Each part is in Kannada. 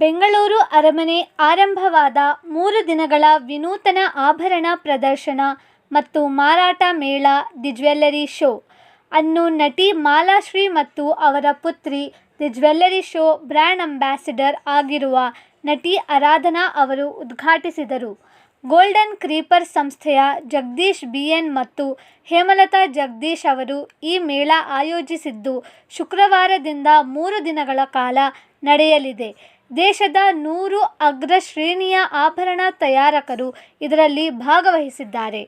ಬೆಂಗಳೂರು ಅರಮನೆ ಆರಂಭವಾದ ಮೂರು ದಿನಗಳ ವಿನೂತನ ಆಭರಣ ಪ್ರದರ್ಶನ ಮತ್ತು ಮಾರಾಟ ಮೇಳ ದಿ ಜ್ಯುವೆಲ್ಲರಿ ಶೋ. ಅನ್ನು ನಟಿ ಮಾಲಾಶ್ರೀ ಮತ್ತು ಅವರ ಪುತ್ರಿ the jewellery show brand ambassador ಆಗಿರುವ ನಟಿ ಆರಾಧನಾ ಅವರು ಉದ್ಘಾಟಿಸಿದರು. ಗೋಲ್ಡನ್ ಕ್ರೀಪರ್ ಸಂಸ್ಥೆಯ ಜಗದೀಶ್ ಬಿ ಎನ್ ಮತ್ತು ಹೇಮಲತಾ ಜಗದೀಶ್ ಅವರು ಈ ಮೇಳ ಆಯೋಜಿಸಿದ್ದು ಶುಕ್ರವಾರದಿಂದ ಮೂರು ದಿನಗಳ ಕಾಲ ನಡೆಯಲಿದೆ. ದೇಶದ ನೂರು ಅಗ್ರ ಶ್ರೇಣಿಯ ಆಭರಣ ತಯಾರಕರು ಇದರಲ್ಲಿ ಭಾಗವಹಿಸಿದ್ದಾರೆ.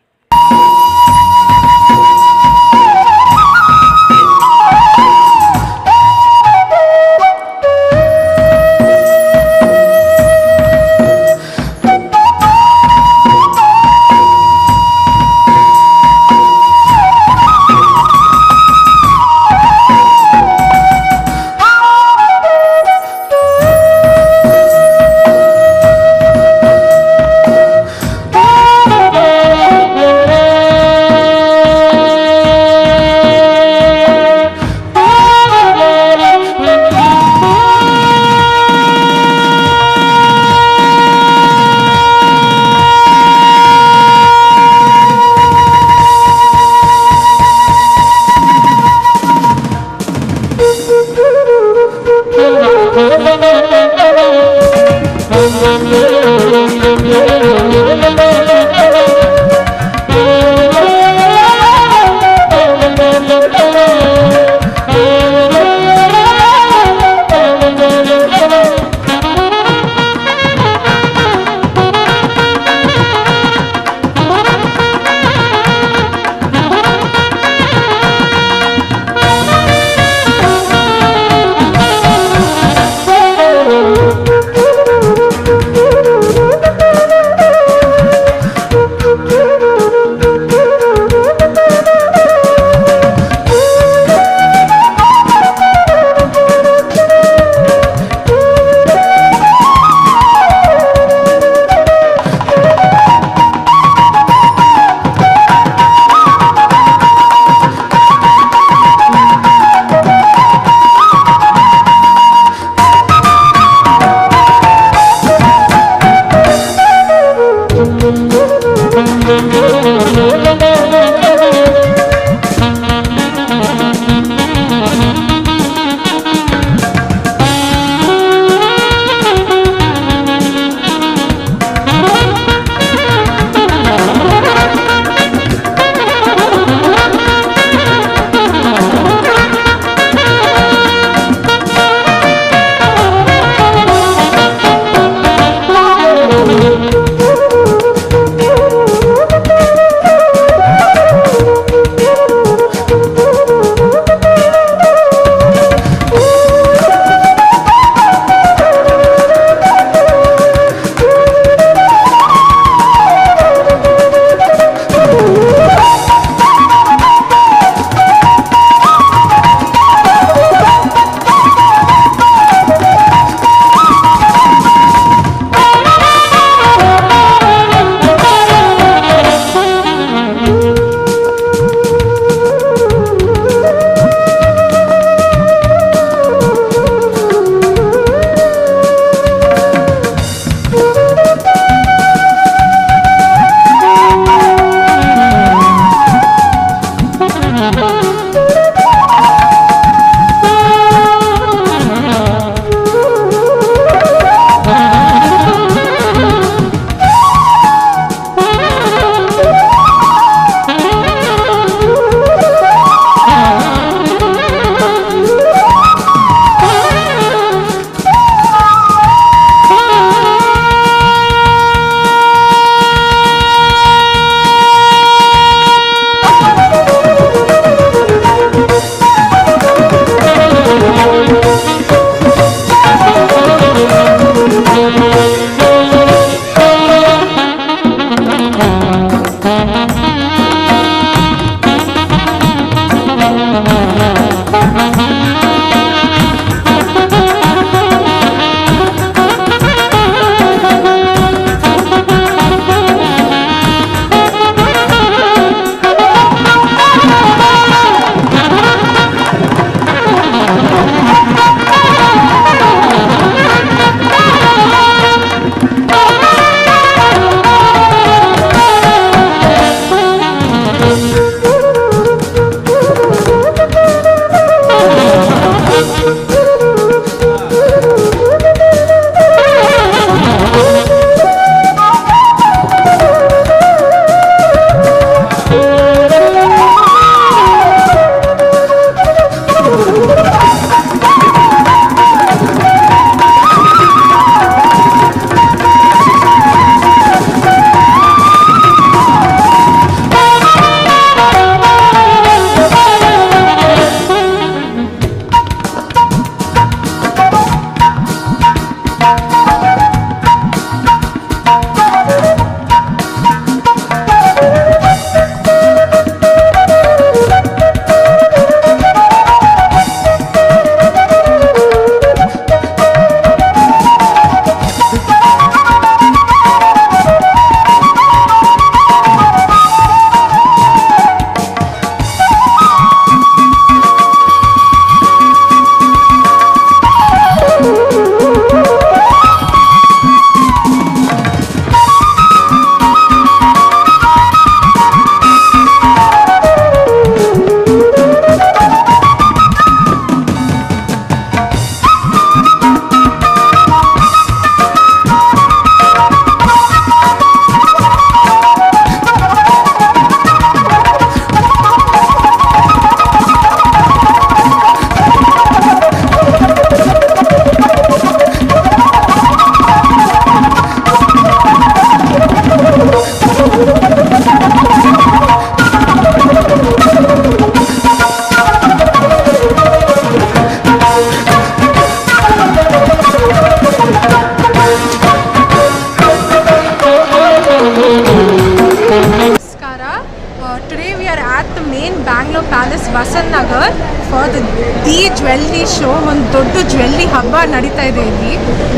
At Bangalore palace Vasanth Nagar for the the jewellery show ಒಂದು ದೊಡ್ಡ ಜ್ವೆಲ್ರಿ ಹಬ್ಬ ನಡೀತಾ ಇದೆ ಇಲ್ಲಿ.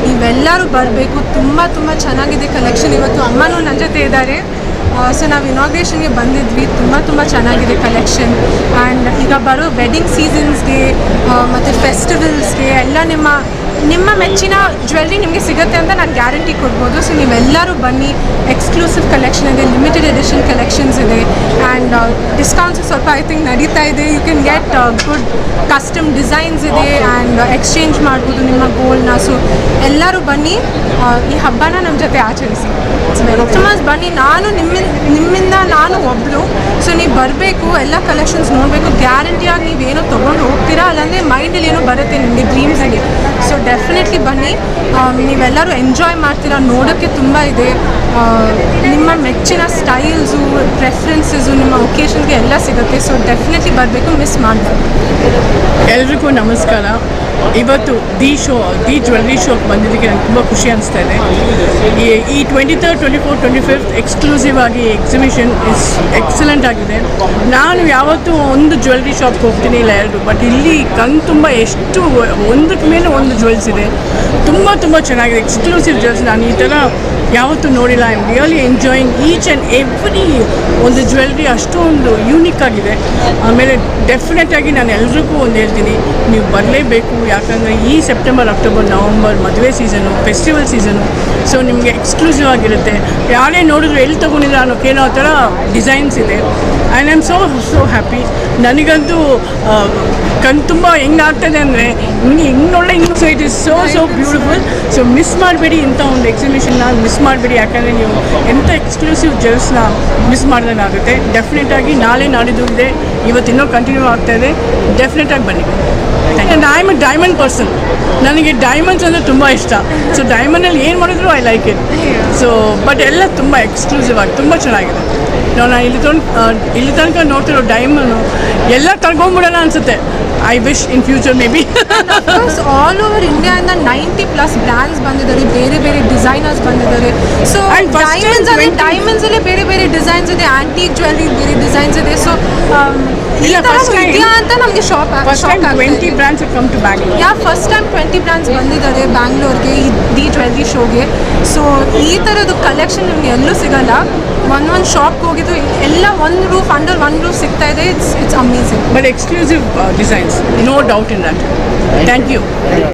ನೀವೆಲ್ಲರೂ ಬರಬೇಕು, ತುಂಬ ತುಂಬ ಚೆನ್ನಾಗಿದೆ ಕಲೆಕ್ಷನ್ ಇವತ್ತು ಅಮ್ಮನೂ ನನ್ನ ಜೊತೆ ಇದ್ದಾರೆ. ಸೊ ನಾವು ಇನಾಗ್ರೇಷನ್ಗೆ ಬಂದಿದ್ವಿ. ತುಂಬ ತುಂಬ ಚೆನ್ನಾಗಿದೆ ಕಲೆಕ್ಷನ್ ಆ್ಯಂಡ್ ಈಗ ಬರೋ ವೆಡ್ಡಿಂಗ್ ಸೀಸನ್ಸ್ಗೆ ಮತ್ತು ಫೆಸ್ಟಿವಲ್ಸ್ಗೆ ಎಲ್ಲ ನಿಮ್ಮ ನಿಮ್ಮ ಮೆಚ್ಚಿನ ಜ್ಯುವೆಲ್ರಿ ನಿಮಗೆ ಸಿಗುತ್ತೆ ಅಂತ ನಾನು ಗ್ಯಾರಂಟಿ ಕೊಡ್ಬೋದು. ಸೊ ನೀವೆಲ್ಲರೂ ಬನ್ನಿ. ಎಕ್ಸ್ಕ್ಲೂಸಿವ್ ಕಲೆಕ್ಷನ್ ಇದೆ ಲಿಮಿಟೆಡ್ ಎಡಿಷನ್ ಕಲೆಕ್ಷನ್ಸ್ ಇದೆ. ಆ್ಯಂಡ್ ಡಿಸ್ಕೌಂಟ್ಸ್ ಸ್ವಲ್ಪ ಐ ಥಿಂಕ್ ನಡೀತಾ ಇದೆ. You can get good custom designs ಇದೆ ಆ್ಯಂಡ್ ಎಕ್ಸ್ಚೇಂಜ್ ಮಾಡ್ಬೋದು ನಿಮ್ಮ ಗೋಲ್ನ ಸೊ ಎಲ್ಲರೂ ಬನ್ನಿ. ಈ ಹಬ್ಬನ ನಮ್ಮ ಜೊತೆ ಆಚರಿಸಿ. ಕಸ್ಟಮರ್ಸ್ ಬನ್ನಿ. ನಾನು ನಿಮ್ಮಿಂದ ನಿಮ್ಮಿಂದ ನಾನು ಒಬ್ಬಳು ಸೊ ನೀವು ಬರಬೇಕು, ಎಲ್ಲ ಕಲೆಕ್ಷನ್ಸ್ ನೋಡಬೇಕು. ಗ್ಯಾರಂಟಿಯಾಗಿ ನೀವೇನೋ ತೊಗೊಂಡು ಹೋಗ್ತೀರಾ? ಅಲ್ಲಾಂದರೆ ಮೈಂಡಲ್ಲಿ ಏನೋ ಬರುತ್ತೆ ನಿಮಗೆ ಡ್ರೀಮ್ಸಲ್ಲಿ ಸೊ ಡೆಫಿನೆಟ್ಲಿ ಬನ್ನಿ. ನೀವೆಲ್ಲರೂ ಎಂಜಾಯ್ ಮಾಡ್ತೀರಾ? ನೋಡೋಕ್ಕೆ ತುಂಬ ಇದೆ. ನಿಮ್ಮ ಮೆಚ್ಚಿನ ಪ್ರೆಫರೆನ್ಸಸ್ಸು ನಿಮ್ಮ ಒಕೇಶನ್ಗೆ ಎಲ್ಲ ಸಿಗುತ್ತೆ. ಸೊ ಡೆಫಿನೆಟ್ಲಿ ಬರಬೇಕು ಮಿಸ್ ಮಾಡಬಾರ್ದು ಎಲ್ರಿಗೂ ನಮಸ್ಕಾರ. ಇವತ್ತು ದಿ ಶೋ, ದಿ ಜ್ಯುವೆಲ್ರಿ ಶೋಗೆ ಬಂದಿದ್ದಕ್ಕೆ ನಂಗೆ ತುಂಬ ಖುಷಿ ಅನಿಸ್ತಾ ಇದೆ. ಈ ಈ twenty third twenty four twenty fifth exclusive ಆಗಿ ಎಕ್ಸಿಬಿಷನ್ ಇಸ್ ಎಕ್ಸಲೆಂಟ್ ಆಗಿದೆ. ನಾನು ಯಾವತ್ತೂ ಒಂದು ಜ್ಯುವೆಲ್ರಿ ಶಾಪ್ಗೆ ಹೋಗ್ತೀನಿ ಇಲ್ಲ ಎರಡು ಬಟ್ ಇಲ್ಲಿ ಕಣ್ ತುಂಬ ಎಷ್ಟು ಒಂದಕ್ಕೆ ಮೇಲೆ ಒಂದು ಜ್ಯುವೆಲ್ಸ್ ಇದೆ. ತುಂಬ ತುಂಬ ಚೆನ್ನಾಗಿದೆ. ಎಕ್ಸ್ಕ್ಲೂಸಿವ್ ಜ್ಯುವೆಲ್ಸ್ ನಾನು ಈ ಥರ ಯಾವತ್ತೂ ನೋಡಿಲ್ಲ. I am really enjoying each and every ಒಂದು ಜ್ಯುವೆಲ್ರಿ ಅಷ್ಟೊಂದು ಯೂನಿಕ್ ಆಗಿದೆ. ಆಮೇಲೆ ಡೆಫಿನೆಟ್ ಆಗಿ ನಾನು ಎಲ್ರಿಗೂ ಒಂದು ಹೇಳ್ತೀನಿ, ನೀವು ಬರಲೇಬೇಕು. ಯಾಕಂದರೆ ಈ ಸೆಪ್ಟೆಂಬರ್ ಅಕ್ಟೋಬರ್ ನವಂಬರ್ ಮದುವೆ ಸೀಸನು ಫೆಸ್ಟಿವಲ್ ಸೀಸನು ಸೊ ನಿಮಗೆ ಎಕ್ಸ್ಕ್ಲೂಸಿವ್ ಆಗಿರುತ್ತೆ. ಯಾರೇ ನೋಡಿದ್ರು ಎಲ್ಲಿ ತೊಗೊಂಡಿಲ್ಲ ಅನ್ನೋ ಕೇಳೋ ಥರ ಡಿಸೈನ್ಸ್ ಇದೆ. And I am so so happy ನನಗಂತೂ ಕಣ್ ತುಂಬ ಹೆಂಗಾಗ್ತದೆ ಅಂದರೆ ಹಿಂಗೆ ಹಿಂಗೆ ನೋಡಲ್ಲ ಹಿಂಗೆ so it is so so beautiful so miss ಮಾಡಬೇಡಿ ಇಂಥ ಒಂದು ಎಕ್ಸಿಬಿಷನ್ನ ಮಿಸ್ ಮಾಡಬೇಡಿ ಯಾಕಂದರೆ ನೀವು ಎಂಥ ಎಕ್ಸ್ಕ್ಲೂಸಿವ್ ಜೆಲ್ಸ್ನ ಮಿಸ್ ಮಾಡ್ದಂಗೆ ಆಗುತ್ತೆ ಡೆಫಿನೆಟ್ ಆಗಿ ನಾಳೆ ನಾಡಿದ್ದು ಇದೆ ಇವತ್ತು ಇನ್ನೂ ಕಂಟಿನ್ಯೂ ಆಗ್ತಾ ಇದೆ. ಡೆಫಿನೆಟಾಗಿ ಬನ್ನಿ. And I am a diamond person ನನಗೆ ಡೈಮಂಡ್ಸ್ ಅಂದರೆ ತುಂಬ ಇಷ್ಟ. ಸೊ ಡೈಮಂಡಲ್ಲಿ ಏನು ಮಾಡಿದ್ರು I like it so but ಎಲ್ಲ ತುಂಬ ಎಕ್ಸ್ಕ್ಲೂಸಿವ್ ಆಗಿ ತುಂಬ ಚೆನ್ನಾಗಿದೆ. ನಾವು ನಾನು ಇಲ್ಲಿ ತನಕ ಇಲ್ಲಿ ತನಕ ನೋಡ್ತಿರೋ ಡೈಮನ್ನು ಎಲ್ಲ ತಗೊಂಡ್ಬಿಡೋಣ ಅನಿಸುತ್ತೆ. I wish in future may be all over ಇಂಡಿಯಾಯಿಂದ ninety plus brands ಬಂದಿದ್ದಾರೆ ಬೇರೆ ಬೇರೆ ಡಿಸೈನರ್ಸ್ ಬಂದಿದ್ದಾರೆ. ಸೊ ಡೈಮಂಡ್ಸ್ ಅಲ್ಲಿ ಡೈಮಂಡ್ಸ್ ಅಲ್ಲಿ ಬೇರೆ ಬೇರೆ ಡಿಸೈನ್ಸ್ ಇದೆ ಆಂಟಿಕ್ ಜ್ಯುವೆಲ್ರಿ ಬೇರೆ ಡಿಸೈನ್ಸ್ ಇದೆ. ಸೊ ಈ ಇಲ್ಲ, ಇದೆಯಾ ಅಂತ ನಮಗೆ ಶಾಪ್ ಶಾಪ್ ಶಾಕ್ ಟ್ವೆಂಟಿ ಆಗ್ತಾ come to Bangalore yeah first time twenty brands ಬಂದಿದ್ದಾರೆ ಬ್ಯಾಂಗ್ಳೂರ್ಗೆ ಈ ದಿ ಜ್ಯುವೆಲ್ರಿ ಶೋಗೆ ಸೊ ಈ ಥರದ್ದು ಕಲೆಕ್ಷನ್ ನಿಮ್ಗೆ ಎಲ್ಲೂ ಸಿಗಲ್ಲ. ಒಂದು ಒಂದು ಶಾಪ್ಗೆ ಹೋಗಿದ್ದು ಎಲ್ಲ ಒಂದು ರೂಫ್ ಅಂಡರ್ ಒನ್ ರೂಫ್ ಸಿಗ್ತಾ ಇದೆ. It's it's amazing but exclusive designs no doubt in that thank you